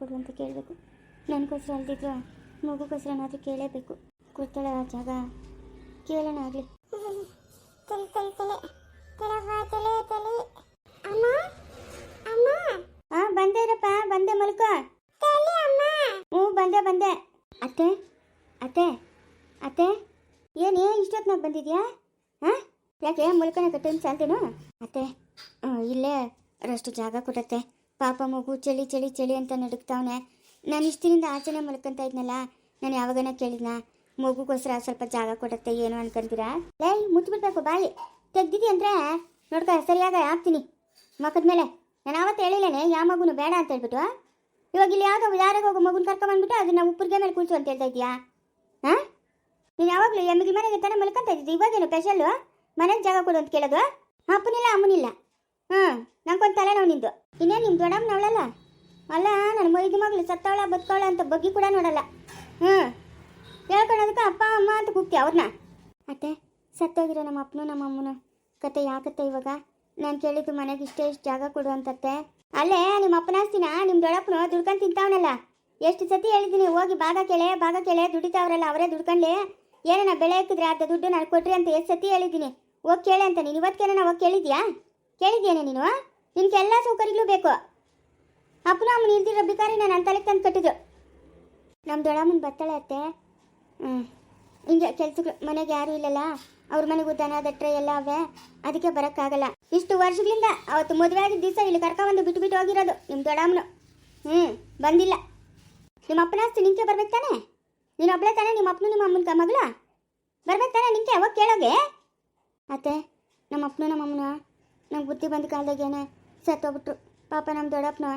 ಕೊಡು ಅಂತ ಕೇಳಬೇಕು. ನನಗೋಸ್ಕರ ಅಲ್ದಿದ್ರು ಮಗುಗೋಸ್ಕರನಾದರೂ ಕೇಳಲೇಬೇಕು ಕೊಡ್ತಾಳ ಆ ಜಾಗ. ಕೇಳೋಣ ಆಗಲಿ. ತಲೆ ತಲೆ ತಲೆ. ತಲೆ ತಲೆ ಅಮ್ಮ ಅಮ್ಮ. ಹಾಂ ಬಂದೆ ಇರಪ್ಪ ಬಂದೆ ಮಲ್ಕೋ. ತಲೆ ಅಮ್ಮ. ಹ್ಞೂ ಬಂದೆ ಬಂದೆ. ಅತ್ತೆ ಅತ್ತೆ ಅತ್ತೆ. ಏನೇ ಇಷ್ಟೊತ್ತಿನಾಗ ಬಂದಿದ್ಯಾ? ಹಾಂ ಯಾಕೆ ಮುಲ್ಕನ ಕಟ್ಟೇನು ಸಾಲ್ತೇನೋ ಅತ್ತೆ ಇಲ್ಲೇ ರಷ್ಟು ಜಾಗ ಕೊಡತ್ತೆ. ಪಾಪ ಮಗು ಚಳಿ ಚಳಿ ಚಳಿ ಅಂತ ನಡುಕ್ತಾವನೆ ನಾನು ಇಷ್ಟಿನಿಂದ ಆಚರಣೆ ಮಲ್ಕೊಂತ ಇದ್ನಲ್ಲ, ನಾನು ಯಾವಾಗನ ಕೇಳಿದ್ನ, ಮಗುಗೋಸ್ಕರ ಸ್ವಲ್ಪ ಜಾಗ ಕೊಡತ್ತೆ, ಏನು ಅನ್ಕೊಂತೀರಾ? ಲೈ ಮುಚ್ಚಿಬಿಡ್ಬೇಕು ಬಾಯಿ. ತೆಗ್ದಿದಿ ಅಂದರೆ, ನೋಡ್ಕ, ಸರಿಯಾಗ ಹಾಕ್ತೀನಿ. ಮಕ್ಕದ ಮೇಲೆ. ನಾನು ಆವತ್ತು ಹೇಳಿಲ್ಲೇನೆ ಯಾವ ಮಗುನು ಬೇಡ ಅಂತ ಹೇಳ್ಬಿಟ್ಟು ಇವಾಗ ಇಲ್ಲಿ ಯಾವುದೋ ಯಾರಿಗೆ ಹೋಗೋ ಮಗುನ ಕರ್ಕೊಂಬಂದ್ಬಿಟ್ಟು ಅದನ್ನ ಉಪ್ಪರಿಗೆ ಮೇಲೆ ಕುಳಿಸು ಅಂತ ಹೇಳ್ತಾ ಇದೀಯಾ ಹಾಂ ನೀನು ಯಾವಾಗಲೂ ಎಮ್ಮಿಗೆ ಮನೆಗೆ ತಾನೇ ಮಲ್ಕೊಂತ ಇದ್ದಿದ್ದು? ಇವಾಗೇನು ಸ್ಪೆಷಲ್ಲು ಮನೆಗೆ ಜಾಗ ಕೊಡು ಅಂತ ಕೇಳೋದು? ಅಪ್ಪನಿಲ್ಲ, ಅಮ್ಮನಿಲ್ಲ. ಹ್ಞೂ ನಂಗೊಂದು ತಲೆನೋವು ನಿಂದು. ಇನ್ನೇನು ನಿಮ್ಮ ದೊಡ್ಡಮ್ಮನವಳಲ್ಲ ಅಲ್ಲ ನನ್ನ ಮೈದು ಮಗಳು ಸತ್ತವಳ, ಬದುಕವಳ ಅಂತ ಬಗ್ಗಿ ಕೂಡ ನೋಡಲ್ಲ. ಹ್ಞೂ ಹೇಳ್ಕೊಳೋದಕ್ಕೆ ಅಪ್ಪ, ಅಮ್ಮ ಅಂತ ಕೂಗ್ತಿ ಅವ್ರನ್ನ ಅತ್ತೆ, ಸತ್ತೋಗಿರೋ ನಮ್ಮ ಅಪ್ಪನೂ ನಮ್ಮ ಅಮ್ಮನ ಕತೆ ಯಾಕತ್ತೆ ಇವಾಗ? ನಾನು ಕೇಳಿದ್ದು ಮನೆಗೆ ಇಷ್ಟೇ ಇಷ್ಟು ಜಾಗ ಕೊಡು ಅಂತತ್ತೆ. ಅಲ್ಲೇ ನಿಮ್ಮ ಅಪ್ಪನ ಆಸ್ತಿನ? ನಿಮ್ಮ ದೊಡ್ಡಪ್ಪನು ದುಡ್ಕೊಂಡು ತಿಂತಾವನಲ್ಲ? ಎಷ್ಟು ಸತಿ ಹೇಳಿದ್ದೀನಿ, ಹೋಗಿ ಭಾಗ ಕೇಳೆ ಭಾಗ ಕೇಳೆ, ದುಡಿತಾವ್ರಲ್ಲ, ಅವರೇ ದುಡ್ಕೊಂಡೆ ಏನೇನ ಬೆಳೆ ಹಾಕಿದ್ರೆ ಅರ್ಧ ದುಡ್ಡು ನಾನು ಕೊಟ್ರಿ ಅಂತ ಎಷ್ಟು ಸತಿ ಹೇಳಿದ್ದೀನಿ? ಹೋಗಿ ಕೇಳೆ ಅಂತ ನೀನು. ಇವತ್ತೇನ ಹೋಗಿ ಕೇಳಿದ್ಯಾ? ಕೇಳಿದ್ಯೇನೆ ನೀನು? ನಿನ್ಗೆ ಎಲ್ಲ ಸೌಕರ್ಯಗಳು ಬೇಕು. ಅಪ್ಪನ ಅಮ್ಮನ ಇಲ್ದಿರೋ ಬಿಕಾರಿ ನಾನು ತಲೆಗೆ ತಂದು ಕಟ್ಟಿದ್ರು ನಮ್ಮ ದೊಡ್ಡಮ್ಮನ ಬರ್ತಾಳೆ ಅತ್ತೆ. ಹ್ಞೂ ಹಿಂಗೆ ಕೆಲ್ಸಗಳು ಮನೆಗೆ ಯಾರೂ ಇಲ್ಲಲ್ಲ? ಅವ್ರ ಮನೆಗೂ ದನ, ದಟ್ರೆ ಎಲ್ಲ ಅವೆ. ಅದಕ್ಕೆ ಬರೋಕ್ಕಾಗಲ್ಲ. ಇಷ್ಟು ವರ್ಷಗಳಿಂದ ಅವತ್ತು ಮದುವೆ ಆಗಿದ್ದ ದಿವಸ ಇಲ್ಲಿ ಕರ್ಕೊಂಡು ಬಿಟ್ಟು ಬಿಟ್ಟು ಹೋಗಿರೋದು ನಿಮ್ಮ ದೊಡ್ಡಮ್ಮನು. ಹ್ಞೂ ಬಂದಿಲ್ಲ. ನಿಮ್ಮ ಅಪ್ಪನ ಆಸ್ತಿ ನಿಂಕೆ ಬರ್ಬೇಕು ತಾನೆ? ನೀನು ಒಬ್ಬಳೆ ತಾನೆ ನಿಮ್ಮ ಅಪ್ಪನು ನಿಮ್ಮ ಅಮ್ಮನ ಮಗಳ? ಬರ್ಬೇಕು ತಾನೆ ನಿಂಕೆ ಅವಾಗ ಕೇಳೋಗೆ ಅತ್ತೆ, ನಮ್ಮ ಅಪ್ಪನು ನಮ್ಮ ಅಮ್ಮನ? ನಂಗೆ ಬುದ್ಧಿ ಬಂದ ಕಾಲದಾಗೇನೆ ಸತ್ತೋಗ್ಬಿಟ್ರು. ಪಾಪ ನಮ್ಮ ದೊಡ್ಡಪ್ಪನ,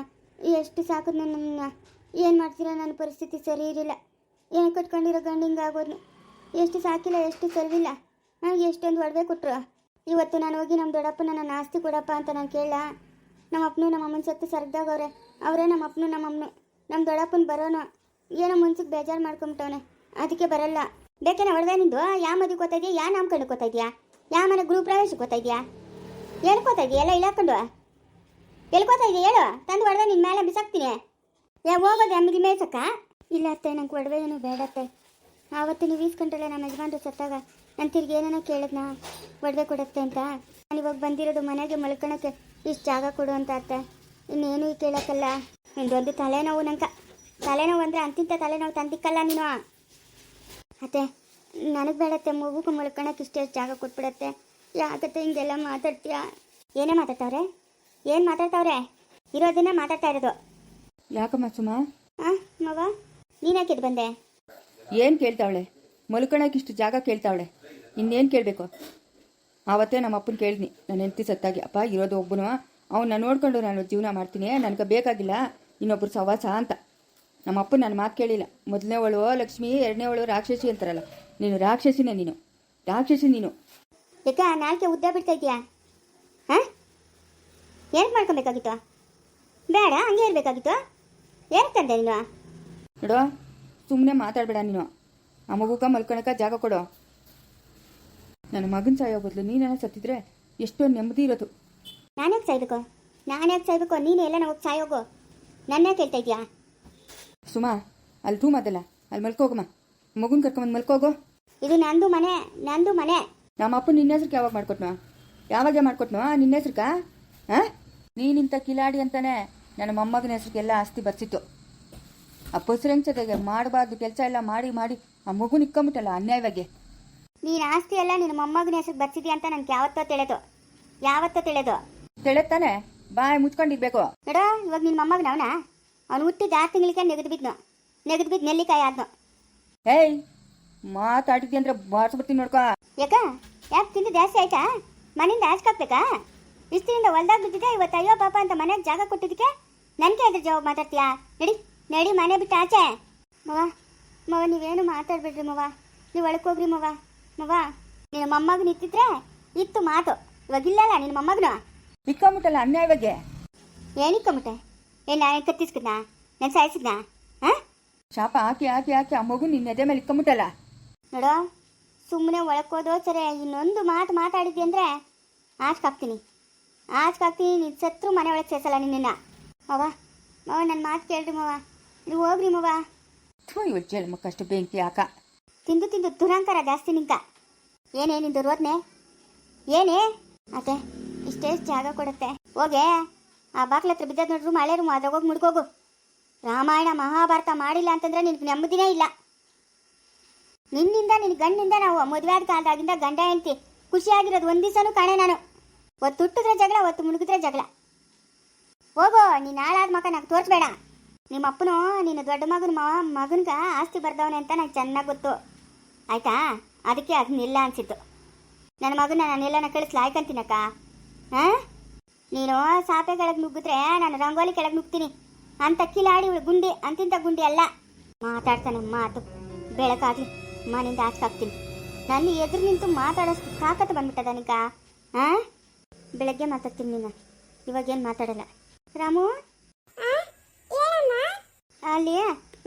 ಎಷ್ಟು ಸಾಕದ್ನ ನಮ್ಮನ್ನ ಏನು ಮಾಡ್ತೀರಾ? ನನ್ನ ಪರಿಸ್ಥಿತಿ ಸರಿ ಇರಲಿಲ್ಲ. ಏನು ಕಟ್ಕೊಂಡಿರೋ ಹಿಂಗೆ ಆಗೋದು ಎಷ್ಟು ಸಾಕಿಲ್ಲ, ಎಷ್ಟು ಇಲ್ಲ ನನಗೆ ಎಷ್ಟೊಂದು ಒಡವೆ ಕೊಟ್ಟರು ಇವತ್ತು ನಾನು ಹೋಗಿ ನಮ್ಮ ದೊಡ್ಡಪ್ಪನ ನನ್ನ ಆಸ್ತಿ ಕೊಡಪ್ಪ ಅಂತ ನಾನು ಕೇಳ ನಮ್ಮ ಅಪ್ಪನೂ ನಮ್ಮ ಅಮ್ಮನ ಸತ್ತು ಸರದಾಗವ್ರೆ ಅವರೇ. ನಮ್ಮ ಅಪ್ಪನೂ ನಮ್ಮ ಅಮ್ಮನು. ನಮ್ಮ ದೊಡ್ಡಪ್ಪನ ಬರೋನು. ಏನೋ ಮನ್ಸಿಗೆ ಬೇಜಾರು ಮಾಡ್ಕೊಂಬಿಟ್ಟವನೆ. ಅದಕ್ಕೆ ಬರಲ್ಲ. ಬೇಕೇನ ಒಡವೆ ನಿಂದು? ಯಾವ ಮದುವೆ ಗೊತ್ತಾಯಿದ್ಯಾ ಯಾವ ನಾಮಕರಣ ಗೊತ್ತಾ ಇದೆಯಾ? ಯಾವ ಮನೆ ಗೃಹ ಪ್ರವೇಶಕ್ಕೆ ಗೊತ್ತಾ ಇದೆಯಾ? ಹೇಳ್ಕೊತಾ ಇದೆಯಾ? ಎಲ್ಲ ಇಳಾಕೊಂಡು ಎಲ್ಕೋತಾ ಇದೆಯಾ? ಹೇಳು. ತಂದು ಒಡವೆ ನಿನ್ನ ಮೇಲೆ ಬಿಸಾಕ್ತೀನಿ. ಯಾ, ಹೋಗೋದು ಅಮ್ಮಿಗೆ ಮೇಯ್ಸಕ್ಕ ಇಲ್ಲ ಅತ್ತೆ, ನಂಗೆ ಒಡವೆ ಏನು ಬೇಡತ್ತೆ ಆವತ್ತು ನೀವು ಈಸ್ಕೊಂಡ್ರಲ್ಲ ನಮ್ಮ ಯಜಮಾನ್ರು ಸತ್ತಾಗ ನನ್ನ ತಿರ್ಗಿ ಏನೇನೋ ಕೇಳಿದ್ನ? ಒಡವೆ ಕೊಡತ್ತೆ ಅಂತ. ನಾನು ಇವಾಗ ಬಂದಿರೋದು ಮನೆಗೆ ಮಲ್ಕೊಳಕ್ಕೆ ಇಷ್ಟು ಜಾಗ ಕೊಡು ಅಂತ ಅತ್ತೆ. ಇನ್ನೇನು ಕೇಳೋಕ್ಕಲ್ಲ. ನಿಂದೊಂದು ತಲೆನೋವು ನಂಕ ತಲೆನೋವು ಅಂದರೆ ಅಂತಿಂತ ತಲೆನೋವು ತಂದಿಕ್ಕಲ್ಲ ನೀನು. ಅತ್ತೆ, ನನಗೆ ಬೇಡತ್ತೆ ಮಗುಗೆ ಮಲ್ಕೊಳಕ್ಕೆ ಇಷ್ಟೇ ಜಾಗ ಕೊಟ್ಬಿಡತ್ತೆ. ಯಾಕತ್ತೆ ಹಿಂಗೆಲ್ಲ ಮಾತಾಡ್ತೀಯಾ? ಏನೇ ಮಾತಾಡ್ತಾವ್ರೆ? ಏನು ಮಾತಾಡ್ತಾವ್ರೆ? ಇರೋದನ್ನ ಮಾತಾಡ್ತಾ ಇರೋದು. ಯಾಕಮ್ಮ ಸುಮ? ಆ ಮವ ನೀನು ಯಾಕೆ ಬಂದೆ? ಏನು ಕೇಳ್ತಾವಳೆ? ಮಲ್ಕೊಳಕ್ಕೆ ಇಷ್ಟು ಜಾಗ ಕೇಳ್ತಾವಳೆ. ಇನ್ನೇನು ಕೇಳಬೇಕು? ಆವತ್ತೇ ನಮ್ಮ ಅಪ್ಪನ ಕೇಳಿದ್ನಿ. ನನ್ನ ಹೆಂಡತಿ ಸತ್ತಾಗಿ. ಅಪ್ಪ ಇರೋದು ಒಬ್ಬನು. ಅವನ್ನ ನೋಡ್ಕೊಂಡು ನಾನು ಜೀವನ ಮಾಡ್ತೀನಿ. ನನಗೆ ಬೇಕಾಗಿಲ್ಲ. ಇನ್ನೊಬ್ರು ಸವಾಸ ಅಂತ. ನಮ್ಮ ಅಪ್ಪ ನನ್ನ ಮಾತು ಕೇಳಿಲ್ಲ. ಮೊದಲನೇ ಅವಳು ಲಕ್ಷ್ಮಿ ಎರಡನೇ ಅವಳು ರಾಕ್ಷಸಿ ಅಂತಾರಲ್ಲ. ನೀನು ರಾಕ್ಷಸಿನೇ ನೀನು. ರಾಕ್ಷಸಿ ನೀನು. ಯಾಕ ನಾಲ್ಕೆ ಉದ್ದ ಬಿಡ್ತಾ ಇದೆಯಾ ಹಾಂ? ಏನಕ್ಕೆ ಮಾಡ್ಕೊಬೇಕಾಗಿತ್ತು? ಬೇಡ ಹಂಗೆ ಇರಬೇಕಾಗಿತ್ತು. ಏನಕ್ಕೆ ತಂದೆ ನೀನು? ನೋಡು ಸುಮ್ಮನೆ ಮಾತಾಡಬೇಡ ನೀನು. ಆ ಮಗುಗ ಮಲ್ಕೊಳಕ ಜಾಗ ಕೊಡು. ನನ್ನ ಮಗನ ಸಾಯೋ ಬದಲು ನೀನೆಲ್ಲ ಸತ್ತಿದ್ರೆ ಎಷ್ಟೋ ನೆಮ್ಮದಿ ಇರೋದು. ನಾನ್ಯಾಕೆ ಸಾಯ್ಬೇಕು? ನಾನ್ಯಾಕೆ ಸಾಯ್ಬೇಕು? ನೀನು ಎಲ್ಲ ನಮಗೆ ಸಾಯೋಗು. ನನ್ನೇ ಕೇಳ್ತಾ ಇದೆಯಾ ಸುಮಾ ಅಲ್ಲಿ ರೂಮ್ ಅದಲ್ಲ ಅಲ್ಲಿ ಮಲ್ಕೋಗಮ್ಮ. ಮಗುನ ಕರ್ಕೊಂಬಂದು ಮಲ್ಕೋಗು. ಇದು ನಂದು ಮನೆ ನಂದು ಮನೆ. ನಮ್ಮ ಅಪ್ಪ ನಿನ್ನ ಹೆಸ್ರಿಗೆ ಯಾವಾಗ ಮಾಡ್ಕೊಟ್ನ? ಯಾವಾಗ ಮಾಡ್ಕೊಟ್ನು? ನಿನ್ನ ಹೆಸ್ರಕ್ಕ ಹಾಂ? ನೀನಿಂತ ಕಿಲಾಡಿ ಅಂತಾನೆ ನನ್ನ ಮೊಮ್ಮಗನ ಹೆಸ್ರಿಗೆಲ್ಲ ಆಸ್ತಿ ಬರ್ಸಿತ್ತು. ಆ ಪಸರಂಚತೆಗೆ ಮಾಡಬಾರ್ದು ಕೆಲಸ ಎಲ್ಲ ಮಾಡಿ ಮಾಡಿ ಆ ಮಗು ನಿಕ್ಕೊಂಬಿಟ್ಟಲ್ಲ ಅನ್ಯಾಯವಾಗಿ. ನೀನು ಆಸ್ತಿ ಎಲ್ಲ ನಿನ್ನ ಮೊಮ್ಮಗನ ಹೆಸ್ರಿಗೆ ಬರ್ಸಿದ್ಯಾ ಅಂತ ನನಗೆ ಯಾವತ್ತೋ ತಿಳಿದು. ಯಾವತ್ತೋ ತಿಳಿದು. ತಿಳಿತಾನೆ ಬಾಯ್ ಮುಚ್ಕೊಂಡಿರ್ಬೇಕು. ನೋಡ ಇವಾಗ ನಿನ್ನ ಮೊಮ್ಮಗನ ಅವನ ಅವ್ನು ಹುಟ್ಟಿದ ಆರು ತಿಂಗಳಿಗೆ ನೆಗೆದು ಬಿದ್ನು. ನೆಗೆದು ಬಿದ್ದು ನೆಲ್ಲಿಕಾಯಿ ಆದ್ನು. ಹೇಯ್ ಮಾತಾಡಿದ್ದಿ ಅಂದ್ರೆ ಬಾರಿಸ್ಬಿಡ್ತೀನಿ ನೋಡ್ಕೋ. ಯಾಕ? ಯಾಕೆ ತಿಂದು ಜಾಸ್ತಿ ಆಯ್ತಾ? ಮನೆಯಿಂದ ಹಾಕ್ಬೇಕಾ? ಇಷ್ಟಿನಿಂದ ಹೊಲ್ದಾಗ ಬಿದ್ದಿದೆ ಇವತ್ತು ಅಯ್ಯೋ ಪಾಪ ಅಂತ ಮನೆಗೆ ಜಾಗ ಕೊಟ್ಟಿದ್ದಕ್ಕೆ? ನನಗೆ ಅದ್ರ ಜವಾಬ್ ಮಾತಾಡ್ತೀಯಾ? ನಡಿ ನಡಿ ಮನೆ ಬಿಟ್ಟು ಆಚೆ. ಮವ ಮವ ನೀವೇನು ಮಾತಾಡ್ಬೇಡ್ರಿ ಮವ. ನೀವು ಒಳಗೆ ಹೋಗ್ರಿ ಮವ. ಮವ ನಿನ್ನ ಮೊಮ್ಮಗನ ಇತ್ತಿದ್ರೆ ಇತ್ತು ಮಾತು. ಇವಾಗ ಇಲ್ಲಲ್ಲ ನಿನ್ನ ಮೊಮ್ಮಗನು? ಇಕ್ಕೊಂಬಿಟ್ಟಲ್ಲ ಬಗ್ಗೆ? ಏನಿಕ್ಕೊಂಬಿಟ್ಟೆ ಏನು ನಾನು ಕತ್ತಿಸ್ಕದ್ನಾ ನಾನು ಸಾಯಿಸಿದ್ನಾ? ಹಾಂ? ಶಾಪ ಹಾಕಿ ಹಾಕಿ ಹಾಕಿ ಆ ಮಗು ನಿನ್ನ ಎದೆ ಮೇಲೆ ಇಕ್ಕೊಂಬಿಟ್ಟಲ್ಲ ನೋಡೋ ಸುಮ್ಮನೆ ಒಳಕೋದೋ ಸರಿ ಇನ್ನೊಂದು ಮಾತು ಮಾತಾಡಿದ್ದೆ ಅಂದರೆ ಆಚ್ಕಾಕ್ತೀನಿ ಆಚ್ಕಾಕ್ತೀನಿ ನೀನು ಸತ್ರು ಮನೆ ಒಳಗೆ ಸೇರಿಸಲ್ಲ ನಿನ್ನ ಅವ ಮವ ನನ್ನ ಮಾತು ಕೇಳ್ರಿ ಮವ. ನೀವು ಹೋಗ್ರಿ ಮವ. ಥೂ ಇವಳು ಜನ್ಮಕ್ಕಷ್ಟು ಬೆಂಕಿ ಹಾಕ. ತಿಂದು ತಿಂದು ದುರಂಕಾರ ಜಾಸ್ತಿ ನಿಂಕ ಏನೇ ನಿಂದು ರೋದ್ನೆ? ಏನೇ? ಅತ್ತೆ ಇಷ್ಟೇ ಜಾಗ ಕೊಡುತ್ತೆ. ಹೋಗೆ ಆ ಬಾಕ್ಲ ಹತ್ರ ಬಿದ್ದದ್ ನೋಡ್ರು ಮಳೆ ರೂಮ್ ಅದಾಗ ಹೋಗಿ ಮುಡ್ಕೋಗು ರಾಮಾಯಣ ಮಹಾಭಾರತ ಮಾಡಿಲ್ಲ ಅಂತಂದ್ರೆ ನಿನ್ಗೆ ನೆಮ್ಮದಿನೇ ಇಲ್ಲ. ನಿನ್ನಿಂದ ನಿನ್ನ ಗಂಡಿಂದ ನಾವು ಮದುವೆ ಆದ ಕಾಲದಾಗಿಂದ ಗಂಡ ಹೆಂಡತಿ, ಖುಷಿಯಾಗಿರೋದು ಒಂದು ದಿವಸನೂ ಕಾಣೆ ನಾನು. ಒತ್ತು ಹುಟ್ಟಿದ್ರೆ ಜಗಳ ಒತ್ತು ಮುಳುಗಿದ್ರೆ ಜಗಳ. ಹೋಗೋ, ನೀನು ಹಾಳಾದ ಮಗ ನಂಗೆ ತೋರಿಸ್ಬೇಡ. ನಿಮ್ಮ ಅಪ್ಪನು, ನಿನ್ನ ದೊಡ್ಡ ಮಗನ ಮಗನಿಗೆ ಮಗನ್ಗ ಆಸ್ತಿ ಬರ್ದವನೆ ಅಂತ ನಂಗೆ ಚೆನ್ನಾಗಿ ಗೊತ್ತು. ಆಯ್ತಾ? ಅದಕ್ಕೆ ಅದನ್ನಿಲ್ಲ ಅನ್ಸಿತ್ತು. ನನ್ನ ಮಗನ ನಾನೆಲ್ಲನ ಕಳಿಸ್ಲ? ಆಯ್ಕಂತೀನಕ್ಕ ಹಾಂ? ನೀನು ಸಾಪೆ ಕೆಳಗೆ ನುಗ್ಗಿದ್ರೆ ನಾನು ರಂಗೋಲಿ ಕೆಳಗೆ ನುಗ್ತೀನಿ. ಅಂತ ಕಿಲಾಡಿ ಗುಂಡಿ, ಅಂತಿಂತ ಗುಂಡಿ ಅಲ್ಲ. ಮಾತಾಡ್ತಾನೆ ಮಾತು. ಬೆಳಕಾಗ್ಲಿ. ಮನೆಯಿಂದ ಹಾಕ್ತೀನಿ ನನ್ನ ಎದುರು ನಿಂತು ಮಾತಾಡೋಷ್ಟು ತಾಕತ್ತು ಬಂದ್ಬಿಟ್ಟದ ನಿಕ ಹಾಂ ಬೆಳಗ್ಗೆ ಮಾತಾಡ್ತೀನಿ ನೀನು ಇವಾಗೇನು ಮಾತಾಡಲ್ಲ. ರಾಮು? ಅಲ್ಲಿ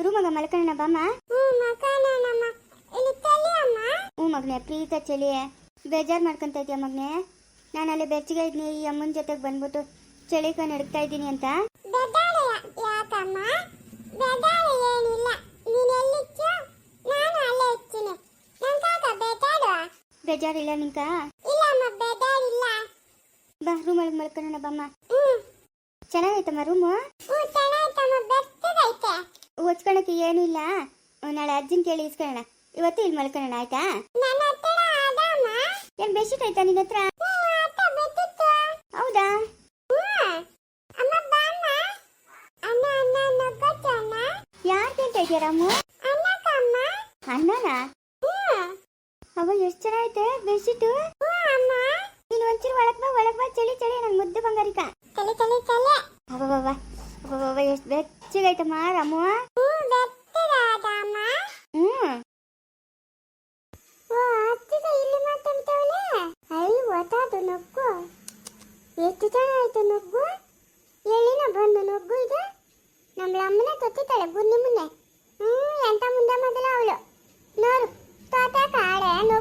ರೂಮಗ ಮಲ್ಕೊಳ್ಳೋಣ ಬಾಮ್ಮ? ಹ್ಞೂ ಮಗನೆ ಪ್ರೀತ ಚಳಿ. ಬೇಜಾರು ಮಾಡ್ಕೊಂತ ಇದೆಯಾ ಮಗನೆ? ನಾನು ಅಲ್ಲಿ ಬೆಚ್ಚಗೆ ಇದ್ದೀನಿ ಈ ಅಮ್ಮನ ಜೊತೆಗೆ ಬಂದ್ಬಿಟ್ಟು ಚಳಿ ಕಣ್ಣು ಹಿಡ್ತಾ ಇದ್ದೀನಿ ಅಂತ ಬೆದಾಳೆ ಯಾಕಮ್ಮ ಬೆದಾಳೆ ಏನಿಲ್ಲ ನೀನು ಎಲ್ಲಿಚ್ಚು ನಾನು ಅಲ್ಲೇ ಇಚ್ಚಿನಿ ನನ್ ಕಾಕ ಬೆದಾಡು ಬೇಜಾರಿಲ್ಲ ನಿಂಕ ಇಲ್ಲಮ್ಮ ಬೆದಾಡಿಲ್ಲ ಬಾ ಒಳಗೆ ಮಲ್ಕೊಳ್ಳೋಣ ಬಾಮ್ಮ ಚೆನ್ನಾಗೈತಮ್ಮ ರೂಮು ಒಚ್ಕೊಳಕ್ಕೆ ಏನೂ ಇಲ್ಲ. ನಾಳೆ ಅಜ್ಜಿನ ಕೇಳಿ ಇಸ್ಕೊಳ್ಳೋಣ. ಇವತ್ತು ಇಲ್ಲಿ ಮಲ್ಕೊಳ್ಳೋಣ ಆಯ್ತಾ? ಏನು ಬೆಡ್ಶೀಟ್ ಆಯ್ತಾ ನಿನ್ನ ಹತ್ರ? ಹೌದಾ? ಅಮ್ಮ ಯಾರು ತಿಂತ ಇದೆಯಾ ರಾಮು? ಅಣ್ಣನಾ? ಅವ ಎಷ್ಟು ಚೆನ್ನಾಗೈತೆ ಬೆಡ್ಶೀಟು? ನೀನು ಒಂಚೂರು ಒಳಗ್ ಬಾ ಒಳಗ್ ಬಾ ಚಳಿ ಚಳಿ ನನ್ ಮುದ್ದು ಬಂಗಾರಿಕ. ತಲೆ ತಲೆ ತಲೆ ಅಬ್ಬಬ್ಬಬ್ಬ ಎಷ್ಟು ಬೆಚ್ಚಗೈತಮ್ಮ ರಾಮು ಹ್ಞೂ ಬೆಚ್ಚಗಾದಮ್ಮ ಹ್ಞೂ ಓ ಅತ್ತಿಗ ಇಲ್ಲಿ ಮಾತಾಡ್ತಾವಳೆ ಐ ಒತ್ತಾದು ನೊಗ್ಗು ಎಷ್ಟು ಚೆನ್ನಾಯ್ತು ನೊಗ್ಗು ಎಲ್ಲಿನ ಬಂದು ನೊಗ್ಗು ಇದು ನಮ್ಮ ಅಮ್ಮನೆ ತೊತ್ತಿದ್ದಾಳೆ ಗುನ್ನಿ ಮುನ್ನೆ ಹ್ಞೂ ಎಂತ ಮುಂದೆ ಮೊದಲ ಅವಳು ನೋಡು ತೋತ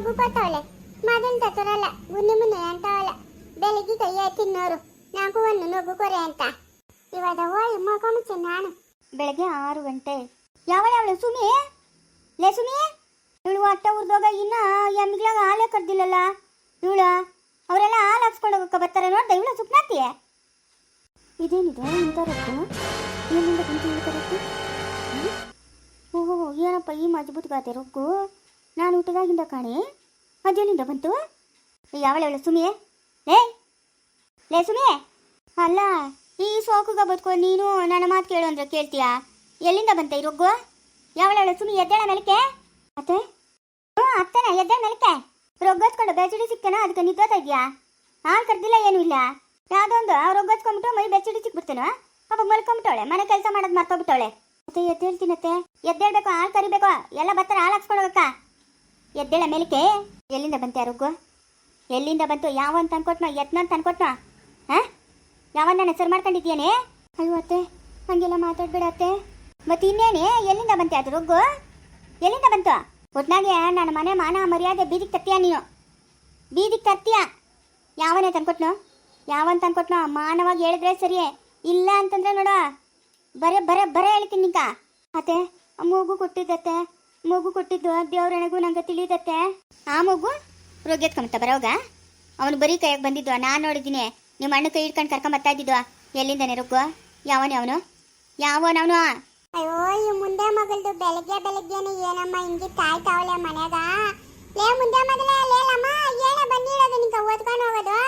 ನೊಗ್ಗು ಕೊತ್ತವಳೆ ಮೊದಲು ತತ್ತರಲ್ಲ ಗುನ್ನಿ ಮುನ್ನೆ ಅಂತವಳ. ಬೆಳಿಗ್ಗೆ ಕೈಯ ತಿನ್ನೋರು ನಾಲ್ಕು ಒಂದು ನುಗ್ಗು ಕೊರೆ ಅಂತ. ಇವಾಗ ಮುಚ್ಚೆ ನಾನು. ಬೆಳಗ್ಗೆ ಆರು ಗಂಟೆ. ಯಾವಳ ಅವಳು ಸುಮಿ? ಲೇ ಸುಮಿ, ಇವಳು ಅಟ್ಟ ಹುರಿದೋಗ ಇನ್ನ ಎಮ್ಮಿಗಳಾಗ ಹಾಲೇ ಕರ್ದಿಲ್ಲಲ್ಲ? ಇವಳ, ಅವರೆಲ್ಲ ಹಾಲು ಹಾಕ್ಸ್ಕೊಂಡು ಹೋಗಕ್ಕೆ ಬರ್ತಾರೆ ನೋಡ್ದೆ, ಇವಳು ಸುಪ್ನಾತಿ ಇದೇನಿದೆ ಇಂಥ ರೊಕ್ಕ ಬಂತು ಇಂಥ ಓಹೋ, ಏನಪ್ಪ ಈ ಮಜಬೂತ್ ಮಜಬೂತ್ಗಾತೆ ರೊಕ್ಕು ನಾನು ಊಟದಾಗಿಂದ ಕಾಣಿ? ಅದೆಲ್ಲಿಂದ ಬಂತು? ಯಾವಳ ಅವಳು? ಸುಮಿಯೇ? ಲೇ? ಲೇ, ಸುಮಿಯೇ? ಅಲ್ಲ, ಈ ಸೋಕುಗ ಬದುಕೋ ನೀನು ನನ್ನ ಮಾತು ಕೇಳು ಅಂದ್ರೆ ಕೇಳ್ತೀಯಾ? ಎಲ್ಲಿಂದ ಬಂತ ಈ ರೊಗ್ಗು ಯಾವಳ ಸುಮಿ ಎದ್ದೇಳ ಮೆಲಕೆ ಅತ್ತೆ? ಹ್ಞೂ ಅತ್ತನ, ಎದ್ದೇಳ ಮೆಲಕೆ ರೊಗ್ಗತ್ಕೊಂಡು ಬೆಚ್ಚಡಿ ಸಿಕ್ಕನ, ಅದಕ್ಕೆ ನಿಂತೋತಾ ಇದೆಯಾ ಹಾಲು ಕರೆದಿಲ್ಲ, ಏನೂ ಇಲ್ಲ. ಯಾವುದೊಂದು ಒಂದು ರೊಗ್ಗಚ್ಕೊಂಬಿಟ್ಟು ಮೈ ಬೆಚ್ಚಡಿ ಸಿಕ್ಬಿಡ್ತೇನೆ? ಪಾಪ ಮಲ್ಕೊಂಬಿಟ್ಟವಳೆ, ಮನೆ ಕೆಲಸ ಮಾಡೋದು ಮರ್ತೋಗ್ಬಿಟ್ಟವಳೆ. ಅತ್ತೆ, ಎದ್ದೇಳ್ತೀನತ್ತೆ. ಎದ್ದೇಳ್ಬೇಕು, ಹಾಲು ಕರಿಬೇಕು, ಎಲ್ಲ ಬರ್ತಾರೆ ಹಾಲು ಹಾಕ್ಸ್ಕೊಂಡು ಎದ್ದೇಳ ಮೇಲಕ್ಕೆ? ಎಲ್ಲಿಂದ ಬಂತೆ ಆರೋಗ್ಯ ಎಲ್ಲಿಂದ ಬಂತು? ಯಾವನ್ ತಂದ್ಕೊಟ್ನ? ಯತ್ನ ಅಂತ ಅನ್ಕೊಟ್ನೋ ಹಾಂ ಯಾವನ್ನ ಹೆಸರು ಮಾಡ್ಕೊಂಡಿದ್ಯೇನೆ ಅಯ್ಯೋ ಅತ್ತೆ, ಹಂಗೆಲ್ಲ ಮಾತಾಡ್ಬೇಡ ಅತ್ತೆ. ಮತ್ತೆ ಇನ್ನೇನೆ? ಎಲ್ಲಿಂದ ಬಂತೆ ಅದು ರೊಗ್ಗು ಎಲ್ಲಿಂದ ಬಂತು? ಒಟ್ನಾಗೆ ನನ್ನ ಮನೆ ಮಾನ ಮರ್ಯಾದೆ ಬೀದಿಗೆ ತರ್ತೀಯ ನೀನು? ಬೀದಿಗೆ ತರ್ತೀಯ ಯಾವನೇ ತಂದ್ಕೊಟ್ನು? ಯಾವನ್ ತಂದ್ಕೊಟ್ನೋ? ಮಾನವಾಗಿ ಹೇಳಿದ್ರೆ ಸರಿ ಇಲ್ಲ ಅಂತಂದ್ರೆ ನೋಡ. ಬರೇ ಬರೇ ಬರೇ ಹೇಳ್ತೀನಿ ನಿಂಕ. ಅತ್ತೆ, ಮಗು ಕೊಟ್ಟಿದ್ದತ್ತೆ. ಮಗು ಕೊಟ್ಟಿದ್ದು ದೇವ್ರಣೆಗೂ ನಂಗೆ ತಿಳಿದತ್ತೆ. ಆ ಮಗು ರೋಗ್ಯತ್ಕೊಂಬತ್ತ ಬರೋಗ ಅವನು ಬರೀ ಕೈಯಾಗ ಬಂದಿದ್ವ? ನಾನು ನೋಡಿದ್ದೀನಿ. ನಿಮ್ಮ ಅಣ್ಣ ಕೈ ಹಿಡ್ಕೊಂಡು ಕರ್ಕೊಂಡ್ ಬರ್ತಾ ಇದ್ದಿದ್ವ? ಎಲ್ಲಿಂದಾನೆ ಅವನು? ಯಾವನೇ ಅವನು? ಯಾವನವನು ಅಯ್ಯೋ ಈ ಮುಂದೆ ಮಗಳದು ಬೆಳಗ್ಗೆ ಬೆಳಗ್ಗೆನೆ ಏನಮ್ಮ ಹಿಂಗೆ ಕಾಯ್ತಾವಳೆ ಮನ್ಯಾಗ? ಲೇ ಮುಂದೆ ಮಗಲೇ ಲೇಲಮ್ಮ ಏನ ಬಂದಿರೋದು ನಿಂಕ ಓದ್ಕೊಂಡು ಹೋಗೋದು?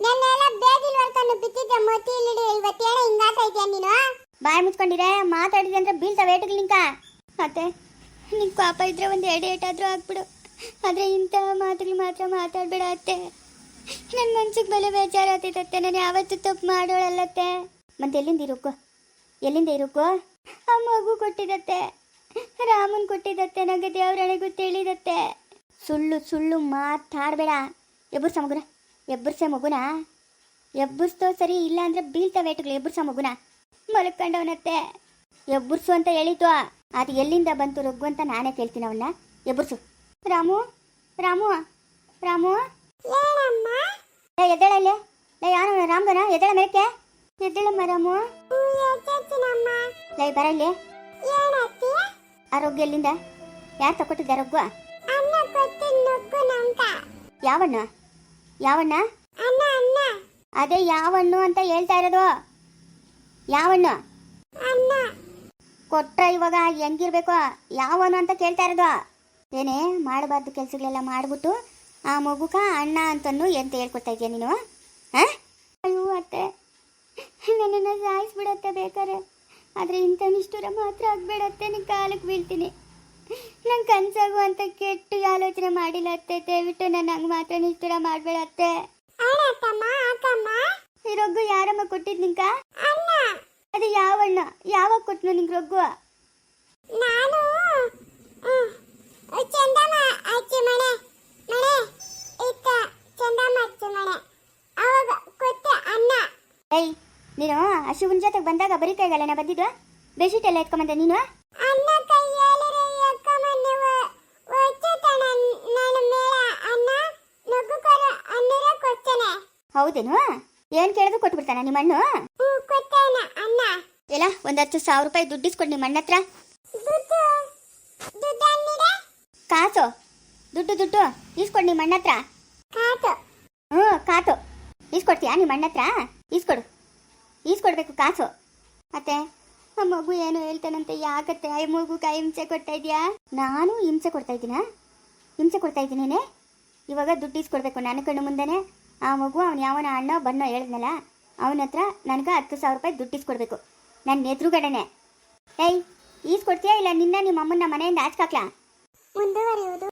ನೆನ್ನೆಲ್ಲ ಬೇದಿಲ್ ವರ್ಕೊಂಡು ಬಿತ್ತಿದ್ದೆ ಮೊತ್ತಿ ಇಲ್ಲಿಡಿ ಇವತ್ತೇನ ಹಿಂಗಾತೈತೆ ನೀನು? ಬಾಯಿ ಮುಚ್ಕೊಂಡಿರೆ ಮಾತಾಡಿದೆ ಅಂದ್ರೆ ಬೀಳ್ತಾವೆ ಏಟುಗಳು ನಿಂಕ? ಅತ್ತೆ ನಿಂಗೆ ಪಾಪ ಇದ್ರೆ ಒಂದು ಎರಡು ಏಟಾದರೂ ಆಗ್ಬಿಡು. ಆದರೆ ಇಂಥ ಮಾತುಗಳು ಮಾತ್ರ ಮಾತಾಡ್ಬೇಡ ಅತ್ತೆ ನನ್ನ ಮನ್ಸಿಗೆ ಬೆಲೆ ಆತೈತತ್ತೆ ನಾನು ಯಾವತ್ತು ತಪ್ಪು ಮಾಡೋಳಲ್ಲತ್ತೆ. ಮತ್ತೆ ಎಲ್ಲಿಂದ ಇರುಕೋ? ಎಲ್ಲಿಂದ ಇರುಕೋ? ಆ ಮಗು ಕೊಟ್ಟಿದತ್ತೆ ರಾಮನ್ ಕೊಟ್ಟಿದತ್ತೆ ನನಗೆ ದೇವ್ರಣೆಗೂ ತಿಳಿದತ್ತೆ ಸುಳ್ಳು ಸುಳ್ಳು ಮಾತಾಡಬೇಡ. ಎಬ್ಬರ್ಸ ಮಗುನ? ಎಬ್ಬರ್ಸೆ ಮಗುನ? ಎಬ್ಬರ್ಸ್ತೋ ಸರಿ ಇಲ್ಲ ಅಂದ್ರೆ ಬೀಳ್ತಾವೆ ಏಟುಗಳು. ಎಬ್ಬರ್ಸ ಮಗುನ? ಮಲ್ಕೊಂಡವನತ್ತೆ. ಎಬ್ಬರ್ಸು ಅಂತ ಹೇಳಿತು ಅದು ಎಲ್ಲಿಂದ ಬಂತು ರೊಗ್ಗು ಅಂತ ನಾನೇ ಕೇಳ್ತೀನಿ ಅವನ್ನ ಎಬ್ಬರ್ಸು ರಾಮು ರಾಮು ರಾಮು. ಏನಮ್ಮ? ಲೈ ಯಾರು ರಾಮನ ಎದ್ದೇಳ ಮೇಕೆ ಎದ್ದೇಳಮ್ಮ ರಾಮು. ಲೈ ಬರ ಇಲ್ಲಿ. ಏನತ್ತಿ? ಆ ರೊಗ್ಗು ಎಲ್ಲಿಂದ? ಯಾರು ತಗೊಟ್ಟಿದ್ದ ರೊಗ್ಗು ನಂಕ ಯಾವಣ್ಣ? ಯಾವಣ್ಣ? ಅದೇ ಯಾವಣ್ಣು ಅಂತ ಹೇಳ್ತಾ ಇರೋದು. ಯಾವಣ್ಣ? ಕೊಟ್ರ ಇವಾಗ ಹೆಂಗಿರ್ಬೇಕು? ಯಾವನು ಅಂತ ಕೇಳ್ತಾ ಇರೋದು. ಏನೇ ಮಾಡಬಾರ್ದು ಕೆಲಸಗಳೆಲ್ಲ ಮಾಡ್ಬಿಟ್ಟು ಆ ಮಗುಕ ಅಣ್ಣ ಅಂತನು ಎಂತ ಹೇಳ್ಕೊಡ್ತಾ ಇದೆಯಾ ನೀನು? ಹಾಂ? ಅಯ್ಯೋ ಅತ್ತೆ ನನ್ನನ್ನು ಸಾಯಿಸ್ಬಿಡತ್ತೆ ಬೇಕಾರೆ ಆದರೆ ಇಂಥ ನಿಷ್ಠುರ ಮಾತ್ರ ಆಗ್ಬೇಡತ್ತೆ ನಿನ್ನ ಕಾಲಕ್ಕೆ ಬೀಳ್ತೀನಿ. ನಂಗೆ ಕನ್ಸಾಗು ಅಂತ ಕೆಟ್ಟು ಆಲೋಚನೆ ಮಾಡಿಲ್ಲ ಅತ್ತೆ. ದಯವಿಟ್ಟು ನನ್ನ ಹಂಗೆ ಮಾತ್ರ ನಿಷ್ಠುರ ಮಾಡಬೇಡತ್ತೆ. ಇರೋಗು ಅಕ್ಕಮ್ಮ ಈ ರೋಗ ಯಾರಮ್ಮ ಕೊಟ್ಟಿದ್ ನಿಂಕ? ಯಾವಣ್ಣ ಯಾವಾಗ ಕೊಟ್ನು ನಿಂಗೆ ರೊಗ್ಗು ನಾನು ಚಂದಮ್ಮ ಅಚ್ಚಿ ಮನೆ ಮನೆ ಇತ್ತ ಚಂದಮ್ಮ ಅಚ್ಚಿ ಮನೆ ಅವಾಗ ಕೊಟ್ಟೆ ಅನ್ನ. ಏಯ್ ನೀನು ಹಸುವಿನ ಜೊತೆಗೆ ಬಂದಾಗ ಬರೀ ಕೈಗಳೆನ ಬಂದಿದ್ವಾ? ಬೆಡ್ಶೀಟ್ ಎಲ್ಲ ಎತ್ಕೊಂಬಂದೆ ನೀನು? ಅನ್ನ ಕೈಯಲ್ಲಿ ಒಚ್ಚತನ ನಾನು ಅನ್ನ ಅನ್ನರ ಹೌದೇನು? ಏನು ಕೇಳಿದ್ರು ಕೊಟ್ಬಿಡ್ತಾನೆ ನಿಮ್ಮ ಅಣ್ಣು ಹ್ಞೂ ಕೊಟ್ಟೆನ ಅನ್ನ ಇಲ್ಲ ಒಂದು ಹತ್ತು ಸಾವಿರ ರೂಪಾಯಿ ದುಡ್ಡು ಇಸ್ಕೊಡು ನಿಮ್ಮ ಅಣ್ಣ ಹತ್ರ ಕಾಸು. ದುಡ್ಡು ದುಡ್ಡು ಇಸ್ಕೊಡು ನಿಮ್ಮ ಅಣ್ಣ ಹತ್ರ ಕಾತು ಹ್ಞೂ, ಕಾಸು. ಇಸ್ಕೊಡ್ತೀಯಾ ನಿಮ್ಮ ಅಣ್ಣ ಹತ್ರ ಇಸ್ಕೊಡು. ಈಸ್ಕೊಡ್ಬೇಕು ಕಾಸು. ಮತ್ತೆ, ಆ ಮಗು ಏನು ಹೇಳ್ತಾನಂತೆ? ಯಾಕತ್ತೆ? ಮಗು ಮಗುಗೆ ಹಿಂಸೆ ಕೊಡ್ತಾ ಇದೀಯಾ? ನಾನು ಹಿಂಸೆ ಕೊಡ್ತಾ ಇದ್ದೀನಾ? ಹಿಂಸೆ ಕೊಡ್ತಾ ಇದ್ದೀನೇನೆ ಇವಾಗ ದುಡ್ಡು ಇಸ್ಕೊಡ್ಬೇಕು ನನ್ನ ಕಣ್ಣು ಮುಂದೆನೆ. ಆ ಮಗು, ಅವನು ಯಾವನ ಅಣ್ಣ, ಬಣ್ಣ ಹೇಳಿದ್ನಲ್ಲ ಅವನ ಹತ್ರ ನನಗೆ ಹತ್ತು ಸಾವಿರ ರೂಪಾಯಿ ದುಡ್ಡು ಇಸ್ಕೊಡ್ಬೇಕು. ನನ್ನ ಎದುರುಗಡೆನೆ. ಏಯ್ ಈಸ್ಕೊಡ್ತೀಯಾ ಇಲ್ಲ ನಿನ್ನ ನಿಮ್ಮ ಅಮ್ಮನ ಮನೆಯಿಂದ ಆಚ್ಕಾಕ್ಲಾ ಮುಂದುವರಿಯುವುದು.